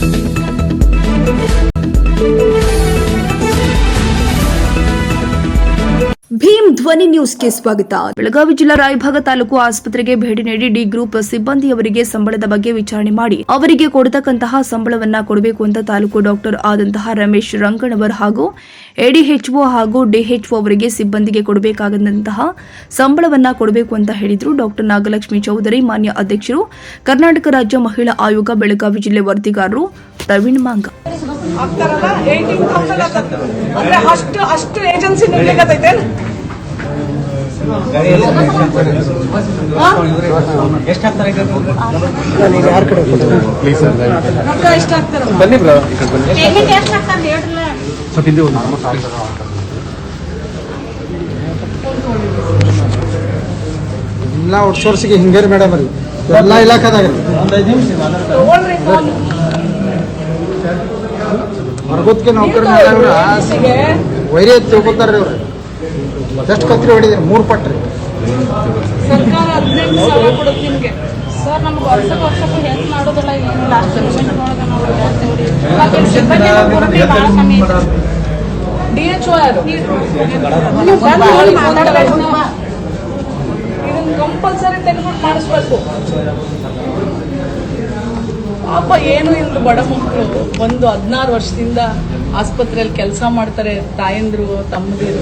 Thank you. ಧ್ವನಿ ನ್ಯೂಸ್ಗೆ ಸ್ವಾಗತ. ಬೆಳಗಾವಿ ಜಿಲ್ಲಾ ರಾಯಭಾಗ ತಾಲೂಕು ಆಸ್ಪತ್ರೆಗೆ ಭೇಟಿ ನೀಡಿ ಡಿ ಗ್ರೂಪ್ ಸಿಬ್ಬಂದಿಯವರಿಗೆ ಸಂಬಳದ ಬಗ್ಗೆ ವಿಚಾರಣೆ ಮಾಡಿ, ಅವರಿಗೆ ಕೊಡತಕ್ಕಂತಹ ಸಂಬಳವನ್ನ ಕೊಡಬೇಕು ಅಂತ ತಾಲೂಕು ಡಾಕ್ಟರ್ ಆದಂತಹ ರಮೇಶ್ ರಂಗಣವರ್ ಹಾಗೂ ಎಡಿಎಚ್ಒ ಹಾಗೂ ಡಿಎಚ್ಒ ಅವರಿಗೆ ಸಿಬ್ಬಂದಿಗೆ ಕೊಡಬೇಕಾದಂತಹ ಸಂಬಳವನ್ನ ಕೊಡಬೇಕು ಅಂತ ಹೇಳಿದ್ರು ಡಾಕ್ಟರ್ ನಾಗಲಕ್ಷ್ಮಿ ಚೌಧರಿ, ಮಾನ್ಯ ಅಧ್ಯಕ್ಷರು, ಕರ್ನಾಟಕ ರಾಜ್ಯ ಮಹಿಳಾ ಆಯೋಗ, ಬೆಳಗಾವಿ ಜಿಲ್ಲೆ ವರದಿಗಾರರು ಪ್ರವೀಣ್ ಮಾಂಗ. ಅಷ್ಟು ಅಷ್ಟು ಏಜೆನ್ಸಿ ಬನ್ನಿ ಬ್ರೋ ಸ್ವಲ್ಪ ಹಿಂದೆ ಎಲ್ಲ ಔಟ್ಸೋರ್ಸಿಗೆ ಹಿಂಗೇರಿ ಮೇಡಮ್ ರೀ ಎಲ್ಲ ಇಲಾಖೆದಾಗ ಹೊರಗುತ್ತಿಗೆ ನೌಕರಿ ವೈರಿ ತಿಳ್ಕೊತಾರ್ರಿ ಅವ್ರು ಎಷ್ಟು ಕತ್ರಿ ಹೊಡಿದ್ರಿ? ಮೂರು ಪಟ್ರಿ ಸರ್ಕಾರ ಹದಿನೆಂಟು ಸಾವಿರ ಕೊಡುತ್ತೆ ನಿಮ್ಗೆ. ಸರ್ ನಮ್ಗೆ ವರ್ಷಕ್ಕೆ ವರ್ಷಕ್ಕೂ ಹೆಲ್ಪ್ ಮಾಡೋದಿಲ್ಲ ಏನಿಲ್ಲ. ಅಷ್ಟು ಪೇಮೆಂಟ್ ಒಳಗೆ ನಾವು ಹೇಳ್ತೇವ್ರಿ ಮತ್ತೆ ಸಿಬ್ಬಂದಿ ಎಲ್ಲ ಕೊರತೆ ಭಾಳ ಕಮ್ಮಿ ಐತೆ. ಡಿ ಎಚ್ ಓ ಯಾರು? ನೀವು ಬಂದು ನೋಡಿ ಮಾತಾಡ್ಬೇಕು ನೀವು. ಇದನ್ನ ಕಂಪಲ್ಸರಿ ತೆಗೆದ್ಬಿಟ್ಟು ಮಾಡಿಸ್ಬೇಕು. ಪಾಪ ಏನು ಇಲ್ಲ ಬಡ ಮಕ್ಕಳು ಒಂದು ಹದಿನಾರು ವರ್ಷದಿಂದ ಆಸ್ಪತ್ರೆಯಲ್ಲಿ ಕೆಲಸ ಮಾಡ್ತಾರೆ ತಾಯಂದ್ರು ತಮ್ಮದಿರು.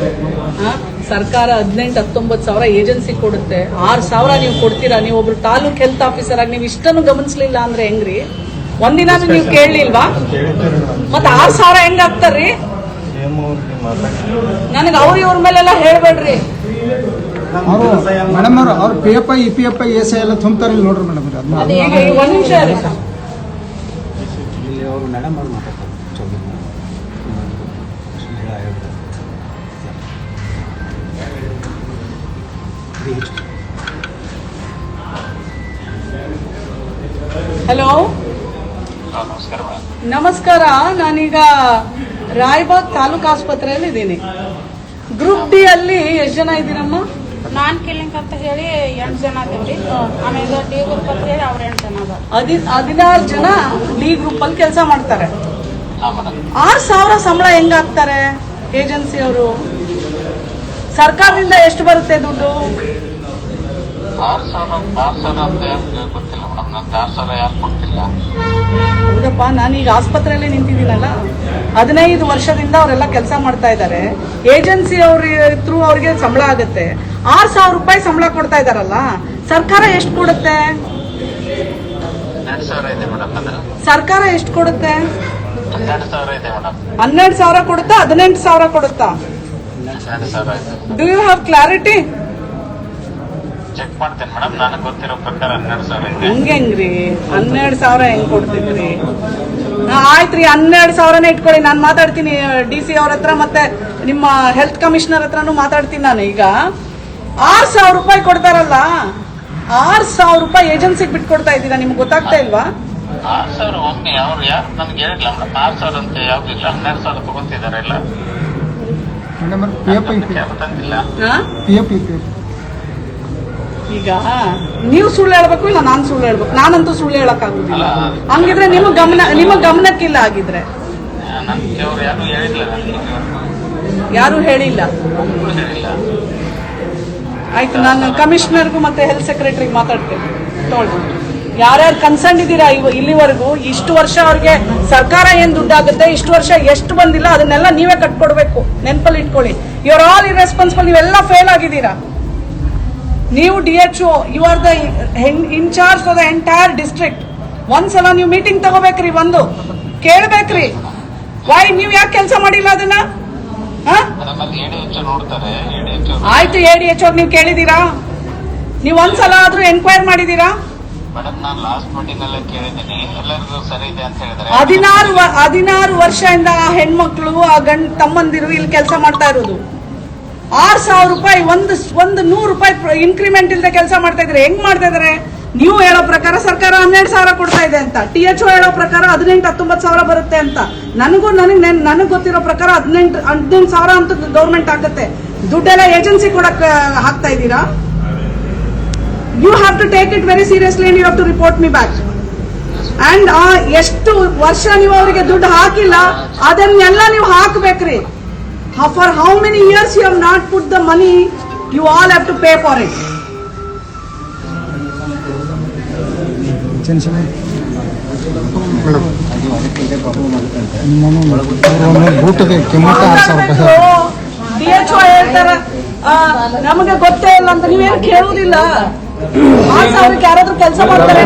ಆ, ಸರ್ಕಾರ ಹದಿನೆಂಟು ಹತ್ತೊಂಬತ್ತು ಸಾವಿರ ಏಜೆನ್ಸಿ ಕೊಡುತ್ತೆ. ಆರು ಸಾವಿರ ನೀವು ಕೊಡ್ತೀರಾ? ನೀವು ಒಬ್ರು ತಾಲೂಕ್ ಹೆಲ್ತ್ ಆಫೀಸರ್ ಆಗಿ ನೀವು ಇಷ್ಟನ್ನು ಗಮನಿಸ್ಲಿಲ್ಲ ಅಂದ್ರೆ ಹೆಂಗ್ರಿ? ಒಂದಿನ ನೀವು ಕೇಳಲಿಲ್ವಾ? ಮತ್ತೆ ಆರು ಸಾವಿರ ಹೆಂಗ್ ಆಗ್ತಾರ್ರಿ ನನಗೆ ಅವ್ರ ಇವ್ರ ಮೇಲೆಲ್ಲ ಹೇಳ್ಬೇಡ್ರಿ. ಅವರು ಮೇಡಮ್ ಅವ್ರು ಅವ್ರು P F I E P F I S I ಎಲ್ಲ ತುಂಬ್ತಾರೆ ನೋಡ್ರಿ ಮೇಡಮ್ ಒಂದ್ ನಿಮಿಷ ರೀ ಹಲೋ ನಮಸ್ಕಾರ ನಾನೀಗ ರಾಯಬಾಗ್ ತಾಲೂಕು ಆಸ್ಪತ್ರೆಯಲ್ಲಿ ಇದ್ದೀನಿ. ಗ್ರೂಪ್ ಡಿ ಅಲ್ಲಿ ಎಷ್ಟು ಜನ ಇದ್ದೀರಮ್ಮ? ನಾನ್ ಕಿಲಿಂಗ್ ಅಂತ ಹೇಳಿ ಎಂಟು ಜನ ಅದೇವ್ರಿ ಆಮೇಲೆ ಡಿ ಗ್ರೂಪ್ ಅಂತ ಹೇಳಿ ಅವ್ರ ಎಂಟು ಜನ ಅದಾರ. ಹದಿ ಹದಿನಾರು ಜನ ಡಿ ಗ್ರೂಪ್ ಅಲ್ಲಿ ಕೆಲಸ ಮಾಡ್ತಾರೆ. ಆರು ಸಾವಿರ ಸಂಬಳ ಹೆಂಗಾಗ್ತಾರೆ ಹಾಕ್ತಾರೆ ಏಜೆನ್ಸಿ ಅವರು? ಸರ್ಕಾರದಿಂದ ಎಷ್ಟು ಬರುತ್ತೆ ದುಡ್ಡು? ಆರು ಸಾವಿರ ಆರು ಸಾವಿರ ಅಂತ ಯಾಕೆ ಗೊತ್ತಿಲ್ಲ ಮೇಡಮ್. ನಂಗೆ ಆರು ಸಾವಿರ ಯಾರು ಕೊಡ್ತಿಲ್ಲ ಹೌದಪ್ಪ ನಾನೀಗ ಆಸ್ಪತ್ರೆಯಲ್ಲೇ ನಿಂತಿದ್ದೀನಲ್ಲ. ಹದಿನೈದು ವರ್ಷದಿಂದ ಅವರೆಲ್ಲ ಕೆಲಸ ಮಾಡ್ತಾ ಇದ್ದಾರೆ. ಏಜೆನ್ಸಿ ಅವ್ರ ಥ್ರೂ ಅವ್ರಿಗೆ ಸಂಬಳ ಆಗುತ್ತೆ. ಆರು ಸಾವಿರ ರೂಪಾಯಿ ಸಂಬಳ ಕೊಡ್ತಾ ಇದಾರಲ್ಲ ಸರ್ಕಾರ ಎಷ್ಟು ಕೊಡುತ್ತೆ? ಸರ್ಕಾರ ಎಷ್ಟು ಕೊಡುತ್ತೆ? ಹನ್ನೆರಡು ಸಾವಿರ ಕೊಡುತ್ತಾ ಹದಿನೆಂಟು ಸಾವಿರ ಕೊಡುತ್ತಾ? Do you have clarity check ಮಾಡ್ತೇನೆ ಮೇಡಮ್ ನನಗೆ ಗೊತ್ತಿರೋ ಪ್ರಕಾರ ಹನ್ನೆರಡು ಸಾವಿರ ಇದೆ. ಹಂಗೆ ಹೆಂಗ್ರಿ ಹನ್ನೆರಡು ಸಾವಿರ ಹೆಂಗ್ ಕೊಡ್ತಿದ್ರಿ ಆಯ್ತ್ರಿ ಹನ್ನೆರಡು ಸಾವಿರನೇ ಇಟ್ಕೊಳ್ಳಿ. ನಾನು ಮಾತಾಡ್ತೀನಿ ಡಿ ಸಿ ಅವ್ರ ಹತ್ರ ಮತ್ತೆ ನಿಮ್ಮ ಹೆಲ್ತ್ ಕಮಿಷನರ್ ಹತ್ರನೂ ಮಾತಾಡ್ತೀನಿ ನಾನು ಈಗ. ಆರು ಸಾವಿರ ರೂಪಾಯಿ ಕೊಡ್ತಾರಲ್ಲ? ಆರು ಸಾವಿರ ರೂಪಾಯಿ ಏಜೆನ್ಸಿಗೆ ಬಿಟ್ಕೊಡ್ತಾ ಇದ್ದೀರಾ? ನಿಮ್ಗೆ ಗೊತ್ತಾಗ್ತಾ ಇಲ್ವಾ? ಆರು ಸಾವಿರ ಒಮ್ಮೆ. ಅವ್ರು ಯಾರು? ನನ್ಗೆ ಹೇಳಿಲ್ಲ ಮೇಡಮ್ ಆರು ಸಾವಿರ ಅಂತ ಯಾವ್ದಿಲ್ಲ ಹನ್ನೆರಡು ಸಾವಿರ ತಗೊಂತಿದ್ದಾರೆ ಎಲ್ಲ. ಈಗ ನೀವು ಸುಳ್ಳು ಹೇಳ್ಬೇಕು ಇಲ್ಲ ನಾನು ಸುಳ್ಳು ಹೇಳ್ಬೇಕು? ನಾನಂತೂ ಸುಳ್ಳು ಹೇಳಕ್ಕಾಗುದಿಲ್ಲ. ಹಂಗಿದ್ರೆ ನಿಮ್ಮ ಗಮನ ನಿಮ್ಮ ಗಮನಕ್ಕಿಲ್ಲ ಆಗಿದ್ರೆ ಯಾರು ಹೇಳಿಲ್ಲ ಆಯ್ತು ನಾನು ಕಮಿಷನರ್ಗೂ ಮತ್ತೆ ಹೆಲ್ತ್ ಸೆಕ್ರೆಟರಿಗೆ ಮಾತಾಡ್ತೇನೆ. ತೊಗೊಳ್ಳಿ ಯಾರ್ಯಾರು ಕನ್ಸರ್ನ್ ಇದ್ದೀರಾ ಇವ ಇಲ್ಲಿವರೆಗೂ? ಇಷ್ಟು ವರ್ಷ ಅವ್ರಿಗೆ ಸರ್ಕಾರ ಏನ್ ದುಡ್ಡಾಗುತ್ತೆ? ಇಷ್ಟು ವರ್ಷ ಎಷ್ಟು ಬಂದಿಲ್ಲ? ಅದನ್ನೆಲ್ಲ ನೀವೇ ಕಟ್ಕೊಡ್ಬೇಕು. ನೆನಪಲ್ಲಿ ಇಟ್ಕೊಳ್ಳಿ. ಯುವರ್ ಆಲ್ ಇರೆಸ್ಪಾನ್ಸಿಬಲ್ ನೀವೆಲ್ಲ ಫೇಲ್ ಆಗಿದ್ದೀರಾ? ನೀವು D H O you are the incharge for the entire district ಒಂದ್ಸಲ ನೀವು ಮೀಟಿಂಗ್ ತಗೋಬೇಕ್ರಿ ಬಂದು. ಕೇಳ್ಬೇಕ್ರಿ. ವೈ ನೀವು ಯಾಕೆ ಕೆಲಸ ಮಾಡಿಲ್ಲ ಅದನ್ನ? ಎಡಿ ಆಯ್ತು ಡಿ ಎಚ್ ನೀವು ಕೇಳಿದೀರಾ? ನೀವು ಒಂದ್ಸಲ ಆದ್ರೂ ಎನ್ಕ್ವೈರ್ ಮಾಡಿದೀರಾ? ಹದಿನಾರು ಹದಿನಾರು ವರ್ಷದಿಂದ ಆ ಹೆಣ್ಮಕ್ಳು ಆ ಗಂಡ ತಮ್ಮಂದಿರು ಇಲ್ಲಿ ಕೆಲಸ ಮಾಡ್ತಾ ಇರೋದು. ಆರ್ ಸಾವಿರ ರೂಪಾಯಿ ಒಂದು ಒಂದು ನೂರು ರೂಪಾಯಿ ಇನ್ಕ್ರಿಮೆಂಟ್ ಇಲ್ಲದೆ ಕೆಲಸ ಮಾಡ್ತಾ ಇದ್ರೆ ಹೆಂಗ್ ಮಾಡ್ತಾ ಇದಾರೆ? ನೀವು ಹೇಳೋ ಪ್ರಕಾರ ಸರ್ಕಾರ ಹನ್ನೆರಡು ಸಾವಿರ ಕೊಡ್ತಾ ಇದೆ ಅಂತ. ಟಿ ಎಚ್ ಹೇಳೋ ಪ್ರಕಾರ ಹದಿನೆಂಟು ಹತ್ತೊಂಬತ್ತು ಸಾವಿರ ಬರುತ್ತೆ ಅಂತ. ನನಗೂ ನನಗೆ ನನಗೆ ಗೊತ್ತಿರೋ ಪ್ರಕಾರ ಹದಿನೆಂಟು ಹದಿನೆಂಟು ಸಾವಿರ ಅಂತ ಗೌರ್ಮೆಂಟ್ ಆಗುತ್ತೆ ದುಡ್ಡೆಲ್ಲ ಏಜೆನ್ಸಿ ಕೊಡಕ್ ಆ, ಹಾಕ್ತಾ ಇದ್ದೀರಾ? You have to take it very seriously and you have to report me back and ಎಷ್ಟು ವರ್ಷ ನೀವು ಅವರಿಗೆ ದುಡ್ಡು ಹಾಕಿಲ್ಲ ಅದನ್ನೆಲ್ಲ ನೀವು ಹಾಕಬೇಕ್ರಿ. For how many years you have not put the money you all have to pay for it D H ಹೇಳ್ತಾರ ಆ, ನಮಗೆ ಗೊತ್ತೇ ಇಲ್ಲ ಅಂತ ನೀವೇನು ಕೇಳುವುದಿಲ್ಲ. ಯಾರಾದ್ರೂ ಕೆಲಸ ಮಾಡ್ತಾರೆ